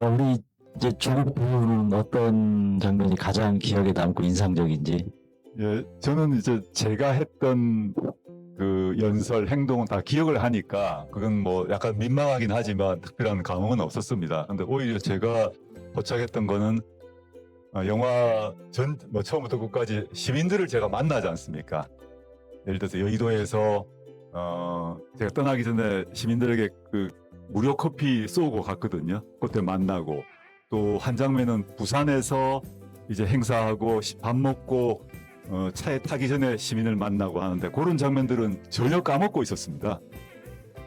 어, 우리 이제 조국 부부는 어떤 장면이 가장 기억에 남고 인상적인지. 예, 저는 이제 제가 했던 그 연설 행동은 다 기억을 하니까 그건 뭐 약간 민망하긴 하지만 특별한 감흥은 없었습니다. 근데 오히려 제가 도착했던 거는 어, 영화 전 뭐 처음부터 끝까지 시민들을 제가 만나지 않습니까? 예를 들어서 여의도에서 어 제가 떠나기 전에 시민들에게 그 무료 커피 쏘고 갔거든요. 그때 만나고 또 한 장면은 부산에서 이제 행사하고 시- 밥 먹고 어, 차에 타기 전에 시민을 만나고 하는데 그런 장면들은 전혀 까먹고 있었습니다.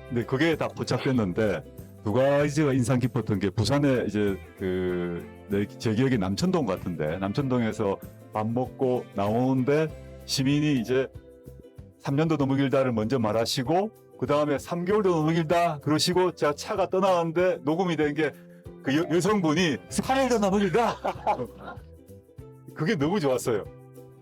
근데 그게 다 포착됐는데 두 가지가 인상 깊었던 게 부산에 이제 그, 내, 제 기억에 남천동 같은데 남천동에서 밥 먹고 나오는데 시민이 이제 3년도 너무 길다를 먼저 말하시고 그 다음에 3개월도 너무 길다 그러시고 제가 차가 떠나는데 녹음이 된 게 그 여성분이 4일도 너무 길다 그게 너무 좋았어요.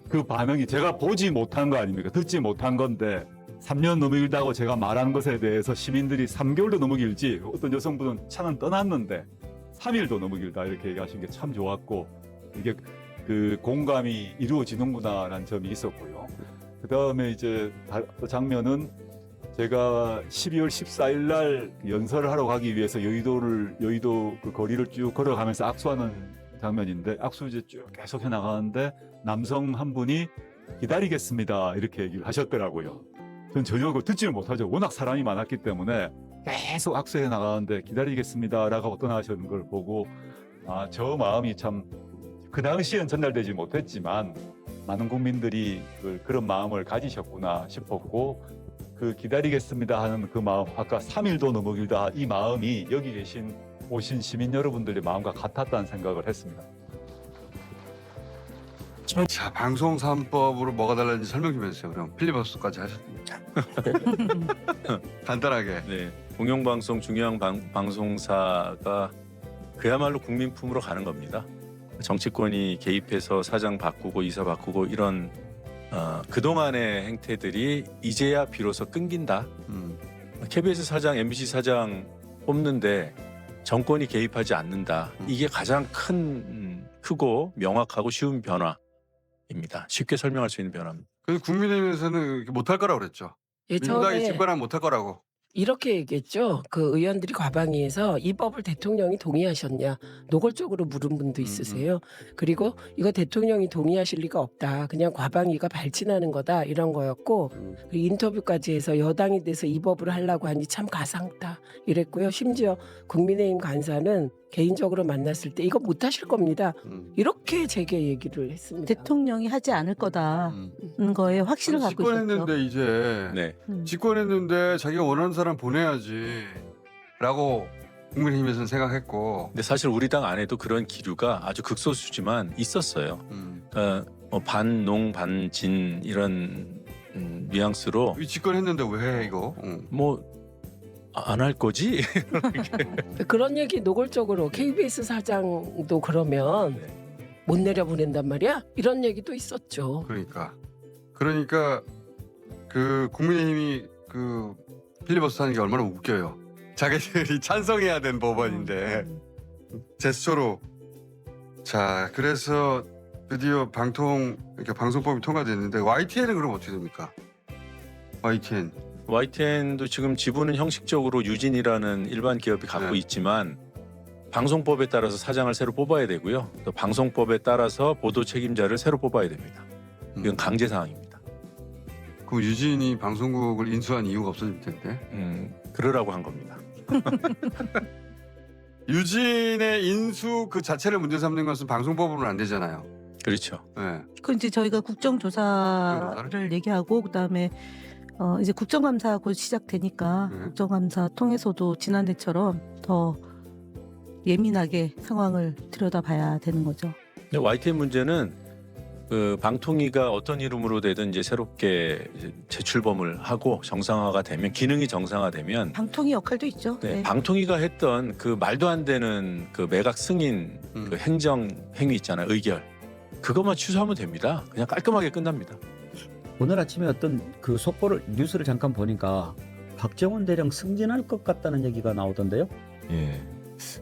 그 반응이 제가 보지 못한 거 아닙니까? 듣지 못한 건데 3년 너무 길다고 제가 말한 것에 대해서 시민들이 3개월도 너무 길지 어떤 여성분은 차는 떠났는데 3일도 너무 길다 이렇게 얘기하신 게 참 좋았고 이게 그 공감이 이루어지는구나라는 점이 있었고요. 그 다음에 이제 장면은 제가 12월 14일 날 연설을 하러 가기 위해서 여의도를 여의도 그 거리를 쭉 걸어가면서 악수하는 장면인데 악수 이제 쭉 계속 해 나가는데 남성 한 분이 기다리겠습니다 이렇게 얘기를 하셨더라고요. 전 전혀 그거 듣지를 못하죠. 워낙 사람이 많았기 때문에 계속 악수해 나가는데 기다리겠습니다라고 떠나시는 걸 보고 아 저 마음이 참 그 당시엔 전달되지 못했지만 많은 국민들이 그, 그런 마음을 가지셨구나 싶었고 그 기다리겠습니다 하는 그 마음 아까 3일도 너무 길다 이 마음이 여기 계신 오신 시민 여러분들의 마음과 같았다는 생각을 했습니다. 자, 방송 3법으로 뭐가 달라진지 설명 좀 해주세요. 그럼 필리버스터까지 하셨습니다. 간단하게. 네, 공영방송 중요한 방, 방송사가 그야말로 국민품으로 가는 겁니다. 정치권이 개입해서 사장 바꾸고 이사 바꾸고 이런 어, 그동안의 행태들이 이제야 비로소 끊긴다. 음. KBS 사장, MBC 사장 뽑는데 정권이 개입하지 않는다. 음. 이게 가장 큰 음, 크고 명확하고 쉬운 변화입니다. 쉽게 설명할 수 있는 변화입니다. 그래서 국민의힘에서는 못할 거라고 그랬죠. 민주당이 예전에 집권하면 못할 거라고. 이렇게 얘기했죠. 그 의원들이 과방위에서 이 법을 대통령이 동의하셨냐 노골적으로 물은 음, 분도 있으세요. 그리고 이거 대통령이 동의하실 리가 없다. 그냥 과방위가 발진하는 거다 이런 거였고 음. 그 인터뷰까지 해서 여당이 돼서 이 법을 하려고 하니 참 가상다 이랬고요. 심지어 국민의힘 간사는 개인적으로 만났을 때 이거 못 하실 겁니다. 음. 이렇게 제게 얘기를 했습니다. 대통령이 하지 않을 거다는 음. 거에 확신을 갖고 있었죠. 집권했는데 이제 네. 음. 집권했는데 자기가 원하는 사람 보내야지라고 국민의힘에서는 생각했고. 근데 사실 우리 당 안에도 그런 기류가 아주 극소수지만 있었어요. 음. 그러니까 뭐 반농 반진 이런 음, 뉘앙스로 이 집권했는데 왜해 이거? 음. 뭐 안 할 거지? 그런 얘기 노골적으로 KBS 사장도 그러면 못 내려보낸단 말이야? 이런 얘기도 있었죠. 그러니까 그러니까 그 국민의힘이 그 필리버스터 하는 게 얼마나 웃겨요. 자기들이 찬성해야 된 법안인데 제스처로 자 그래서 드디어 방통 이렇게 방송법이 통과됐는데 YTN은 그럼 어떻게 됩니까? YTN YTN도 지금 지분은 형식적으로 유진이라는 일반 기업이 갖고 네. 있지만 방송법에 따라서 사장을 새로 뽑아야 되고요. 또 방송법에 따라서 보도 책임자를 새로 뽑아야 됩니다. 이건 강제 사항입니다. 그럼 유진이 방송국을 인수한 이유가 없어질 텐데 음, 그러라고 한 겁니다. 유진의 인수 그 자체를 문제 삼는 것은 방송법으로는 안 되잖아요. 그렇죠. 네. 그 이제 저희가 국정조사를 국정조사를? 얘기하고 그다음에 어 이제 국정감사 곧 시작되니까 네. 국정감사 통해서도 지난해처럼 더 예민하게 상황을 들여다봐야 되는 거죠. 근데 YTN 문제는 그 방통위가 어떤 이름으로 되든 이제 새롭게 이제 재출범을 하고 정상화가 되면 기능이 정상화되면 방통위 역할도 있죠. 네, 네. 방통위가 했던 그 말도 안 되는 그 매각 승인 음. 그 행정 행위 있잖아요 의결 그것만 취소하면 됩니다 그냥 깔끔하게 끝납니다 오늘 아침에 어떤 그 속보를 뉴스를 잠깐 보니까 박정원 대령 승진할 것 같다는 얘기가 나오던데요. 예.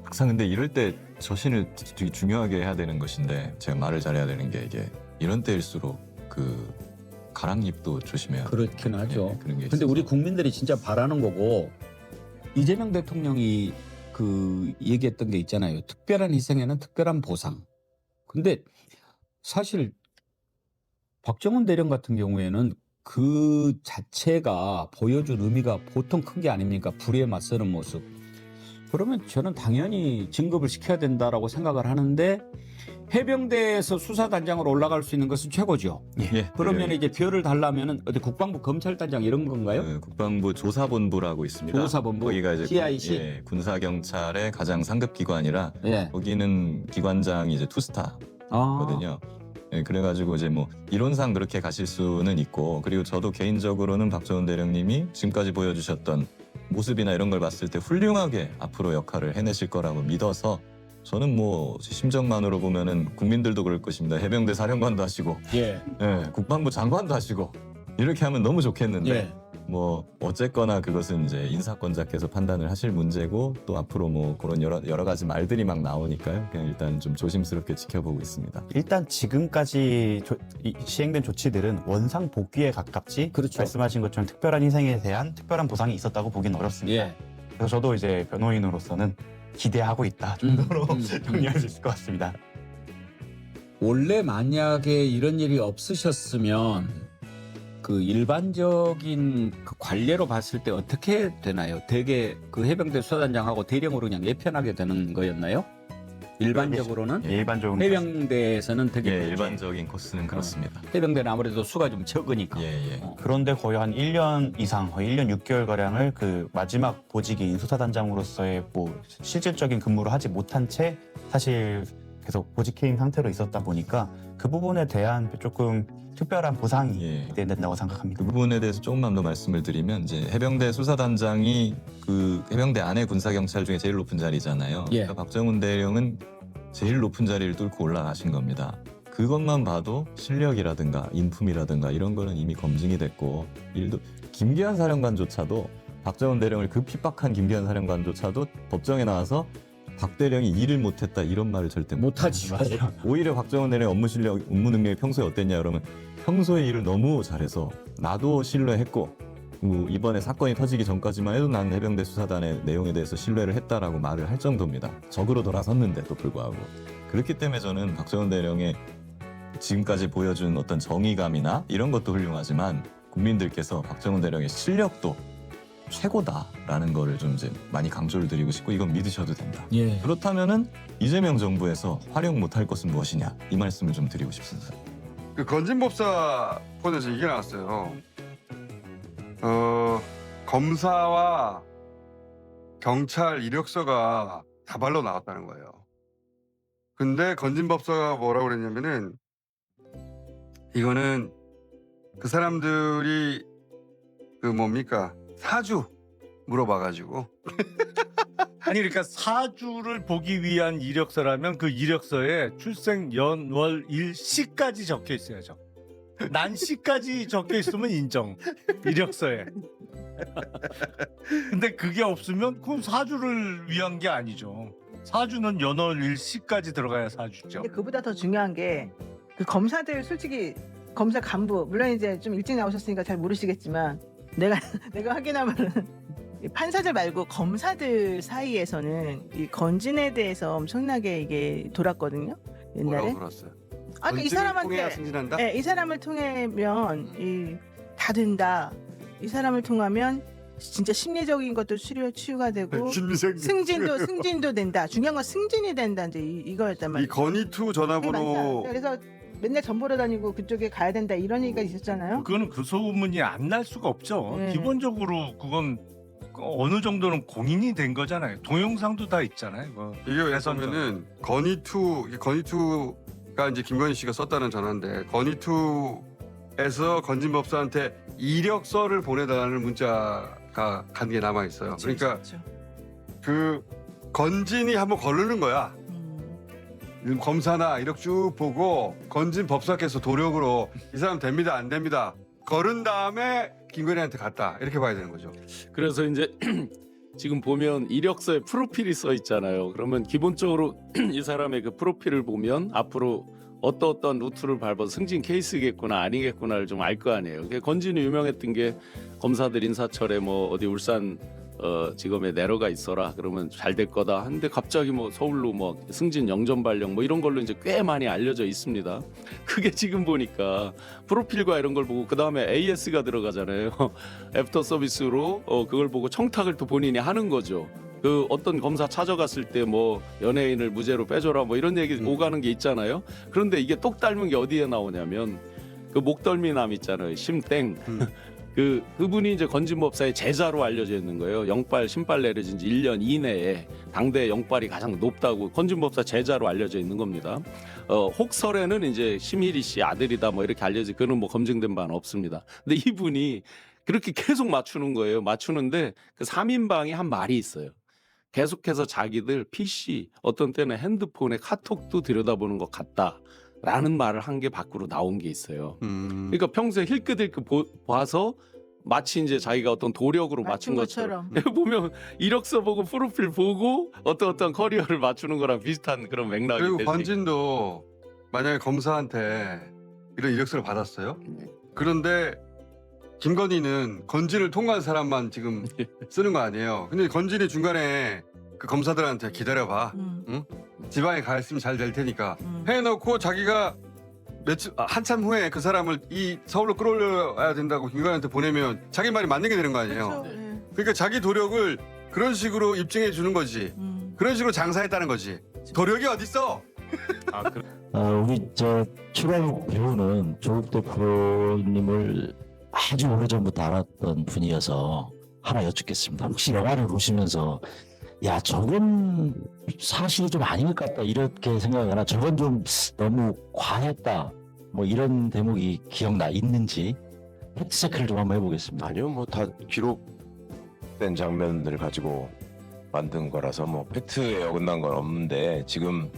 항상 근데 이럴 때 저신을 되게 중요하게 해야 되는 것인데 제가 말을 잘해야 되는 게 이게 이런 때일수록 그 가랑잎도 조심해야. 그렇긴 하죠. 네, 그런 게 근데 있어서. 우리 국민들이 진짜 바라는 거고 이재명 대통령이 그 얘기했던 게 있잖아요. 특별한 희생에는 특별한 보상. 근데 사실 박정훈 대령 같은 경우에는 그 자체가 보여준 의미가 보통 큰 게 아닙니까? 불의에 맞서는 모습. 그러면 저는 당연히 진급을 시켜야 된다라고 생각을 하는데 해병대에서 수사단장으로 올라갈 수 있는 것은 최고죠. 예, 그러면 네. 이제 별을 달라면은 어디 국방부 검찰단장 이런 건가요? 그 국방부 조사본부라고 있습니다. 조사본부? 거기가 이제 CIC? 예, 군사 경찰의 가장 상급 기관이라 예. 거기는 기관장이 이제 투스타 아. 거든요. 예, 그래가지고 이제 뭐 이론상 그렇게 가실 수는 있고 그리고 저도 개인적으로는 박정훈 대령님이 지금까지 보여주셨던 모습이나 이런 걸 봤을 때 훌륭하게 앞으로 역할을 해내실 거라고 믿어서 저는 뭐 심정만으로 보면은 국민들도 그럴 것입니다. 해병대 사령관도 하시고 예. 예, 국방부 장관도 하시고 이렇게 하면 너무 좋겠는데 예. 뭐 어쨌거나 그것은 이제 인사권자께서 판단을 하실 문제고 또 앞으로 뭐 그런 여러 여러 가지 말들이 막 나오니까요. 그냥 일단 좀 조심스럽게 지켜보고 있습니다. 일단 지금까지 조- 이- 시행된 조치들은 원상 복귀에 가깝지 그렇죠. 말씀하신 것처럼 특별한 희생에 대한 특별한 보상이 있었다고 보기는 어렵습니다. 예. 그래서 저도 이제 변호인으로서는 기대하고 있다 정도로 음, 음, 정리할 수 있을 것 같습니다. 원래 만약에 이런 일이 없으셨으면 그 일반적인 그 관례로 봤을 때 어떻게 되나요? 대개 그 해병대 수사단장하고 대령으로 그냥 예편하게 되는 거였나요? 일반적으로는 예, 일반적으로 해병대에서는 되게 예, 일반적인 코스는 그렇습니다. 해병대는 아무래도 수가 좀 적으니까. 예, 예. 어. 그런데 거의 한 1년 이상, 거의 1년 6개월 가량을 그 마지막 보직인 수사단장으로서의 뭐 실질적인 근무를 하지 못한 채 사실 계속 보직해임 상태로 있었다 보니까 그 부분에 대한 조금 특별한 보상이 예. 기대야 된다고 생각합니다. 그 부분에 대해서 조금만 더 말씀을 드리면 이제 해병대 수사단장이 그 해병대 안에 군사 경찰 중에 제일 높은 자리잖아요. 예. 그러니까 박정훈 대령은 제일 높은 자리를 뚫고 올라가신 겁니다. 그것만 봐도 실력이라든가 인품이라든가 이런 거는 이미 검증이 됐고 일도 김기한 사령관조차도 박정훈 대령을 그 핍박한 김기한 사령관조차도 법정에 나와서 박 대령이 일을 못했다 이런 말을 절대 못 못하지. 오히려 박정훈 대령 업무 실력, 업무 능력이 평소에 어땠냐 그러면 평소에 일을 너무 잘해서 나도 신뢰했고 뭐 이번에 사건이 터지기 전까지만 해도 난 해병대 수사단의 내용에 대해서 신뢰를 했다라고 말을 할 정도입니다. 적으로 돌아섰는데도 불구하고 그렇기 때문에 저는 박정훈 대령의 지금까지 보여준 어떤 정의감이나 이런 것도 훌륭하지만 국민들께서 박정훈 대령의 실력도 최고다라는 거를 좀 이제 많이 강조를 드리고 싶고 이건 믿으셔도 된다. 예. 그렇다면은 이재명 정부에서 활용 못할 것은 무엇이냐 이 말씀을 좀 드리고 싶습니다. 그 건진법사 폰에서 이게 나왔어요. 어 검사와 경찰 이력서가 다발로 나왔다는 거예요. 근데 건진법사가 뭐라고 그랬냐면은 이거는 그 사람들이 그 뭡니까 사주 물어봐가지고 아니 그러니까 사주를 보기 위한 이력서라면 그 이력서에 출생 연월 일 시까지 적혀 있어야죠. 난 시까지 적혀 있으면 인정 이력서에. 근데 그게 없으면 그건 사주를 위한 게 아니죠. 사주는 연월 일 시까지 들어가야 사주죠. 근데 그보다 더 중요한 게 그 검사들 솔직히 검사 간부 물론 이제 좀 일찍 나오셨으니까 잘 모르시겠지만 내가 내가 확인하면은 이 판사들 말고 검사들 사이에서는 이 건진에 대해서 엄청나게 이게 돌았거든요 뭐라고 옛날에. 들었어요. 아니 이 건진을 통해야 사람한테 승진한다. 네, 이 사람을 통하면 이 다 된다. 이 사람을 통하면 진짜 심리적인 것도 치료 치유가 되고 김미생 승진도 승진도 된다. 중요한 건 승진이 된다. 이제 이, 이거였단 이 말이에요. 건의투 전화번호 많다. 그래서 맨날 전 보러 다니고 그쪽에 가야 된다 이런 얘기가 있었잖아요. 그거는 그 소문이 안 날 수가 없죠. 네. 기본적으로 그건 어느 정도는 공인이 된 거잖아요. 동영상도 다 있잖아요. 그거. 이게 왜 그러면은 건의투 이게 건의투가 이제 김건희 씨가 썼다는 전화인데 건의투에서 건진 법사한테 이력서를 보내달라는 문자가 간 게 남아 있어요. 그러니까 그렇죠. 그 건진이 한번 걸르는 거야. 음. 검사나 이력 쭉 보고 건진 법사께서 도력으로 이 사람 됩니다 안 됩니다 걸은 다음에 김건희한테 갔다 이렇게 봐야 되는 거죠. 그래서 이제 지금 보면 이력서에 프로필이 써 있잖아요. 그러면 기본적으로 이 사람의 그 프로필을 보면 앞으로 어떤 어떤 루트를 밟아 승진 케이스겠구나 아니겠구나를 좀 알 거 아니에요. 그게 건진이 유명했던 게 검사들 인사철에 뭐 어디 울산 어 지검에 내려가 있어라 그러면 잘 될 거다. 근데 갑자기 뭐 서울로 뭐 승진 영전 발령 뭐 이런 걸로 이제 꽤 많이 알려져 있습니다. 그게 지금 보니까 프로필과 이런 걸 보고 그 다음에 AS가 들어가잖아요. 애프터 서비스로 어 그걸 보고 청탁을 또 본인이 하는 거죠. 그 어떤 검사 찾아갔을 때 뭐 연예인을 무죄로 빼줘라 뭐 이런 얘기 오가는 게 있잖아요. 그런데 이게 똑 닮은 게 어디에 나오냐면 그 목덜미남 있잖아요. 심땡. 그 그분이 이제 건진법사의 제자로 알려져 있는 거예요. 영빨 신빨 내려진 지 1년 이내에 당대 영빨이 가장 높다고 건진법사 제자로 알려져 있는 겁니다. 어, 혹설에는 이제 심희리 씨 아들이다 뭐 이렇게 알려져 그는 뭐 검증된 바는 없습니다. 근데 이분이 그렇게 계속 맞추는 거예요. 맞추는데 그 3인방이 한 말이 있어요. 계속해서 자기들 PC 어떤 때는 핸드폰에 카톡도 들여다보는 것 같다 라는 말을 한 게 밖으로 나온 게 있어요. 음. 그러니까 평소에 힐끗힐끗 보- 봐서 마치 이제 자기가 어떤 도력으로 맞춘 맞춘 것처럼 것처럼. 보면 이력서 보고 프로필 보고 어떤 어떤 커리어를 맞추는 거랑 비슷한 그런 맥락이 그리고 될수 권진도 만약에 검사한테 이런 이력서를 받았어요. 네. 그런데 김건희는 건진을 통과한 사람만 지금 쓰는 거 아니에요. 근데 건진이 중간에 그 검사들한테 기다려봐. 음, 지방에 가 있으면 잘 될 테니까 음. 해놓고 자기가 며칠 아, 한참 후에 그 사람을 이 서울로 끌어올려야 된다고 김건희한테 보내면 자기 말이 맞는 게 되는 거 아니에요. 그렇죠. 예. 그러니까 자기 도력을 그런 식으로 입증해 주는 거지. 음. 그런 식으로 장사했다는 거지. 도력이 어딨어? 어, 우리 저 출연 배우는 조국 대표님을 아주 오래전부터 알았던 분이어서 하나 여쭙겠습니다. 혹시 영화를 보시면서 야 저건 사실이 좀 아닌 것 같다. 이렇게 생각하거나. 저건 좀 너무 과했다. 뭐 이런 대목이 기억나 있는지 팩트 체크를 좀 한번 해보겠습니다. 아니요, 뭐 다 기록된 장면들을 가지고 만든 거라서 뭐 팩트에 어긋난 건 없는데 지금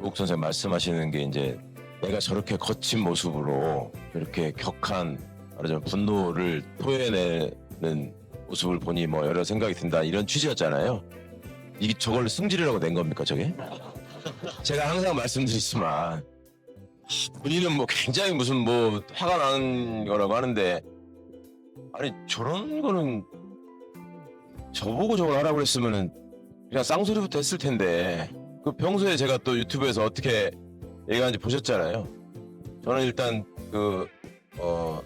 옥 선생 말씀하시는 게 이제 내가 저렇게 거친 모습으로 이렇게 격한 말하자면 분노를 토해내는 모습을 보니 뭐 여러 생각이 든다 이런 취지였잖아요. 이게 저걸 승질이라고 낸 겁니까 저게? 제가 항상 말씀드리지만 본인은 뭐 굉장히 무슨 뭐 화가 나는 거라고 하는데 아니 저런 거는 저보고 저걸 하라고 했으면은 그냥 쌍소리부터 했을 텐데 그 평소에 제가 또 유튜브에서 어떻게 얘기하는지 보셨잖아요. 저는 일단 그 어,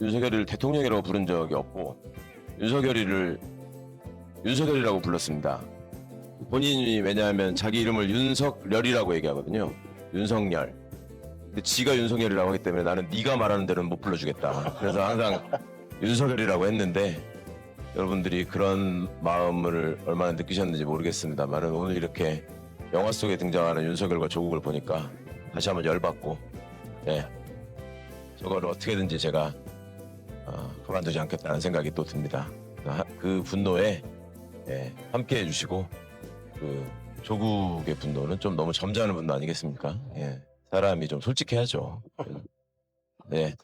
윤석열이를 대통령이라고 부른 적이 없고 윤석열이를 윤석열이라고 불렀습니다. 본인이 왜냐하면 자기 이름을 윤석열이라고 얘기하거든요. 윤석열. 근데 지가 윤석열이라고 하기 때문에 나는 네가 말하는 대로는 못 불러주겠다. 그래서 항상 윤석열이라고 했는데 여러분들이 그런 마음을 얼마나 느끼셨는지 모르겠습니다만은 오늘 이렇게 영화 속에 등장하는 윤석열과 조국을 보니까 다시 한번 열받고 예 저거를 어떻게든지 제가 어, 그만두지 않겠다는 생각이 또 듭니다. 그- 그 분노에 예, 함께 해 주시고 그 조국의 분노는 좀 너무 점잖은 분노 아니겠습니까? 예, 사람이 좀 솔직해야죠. 네,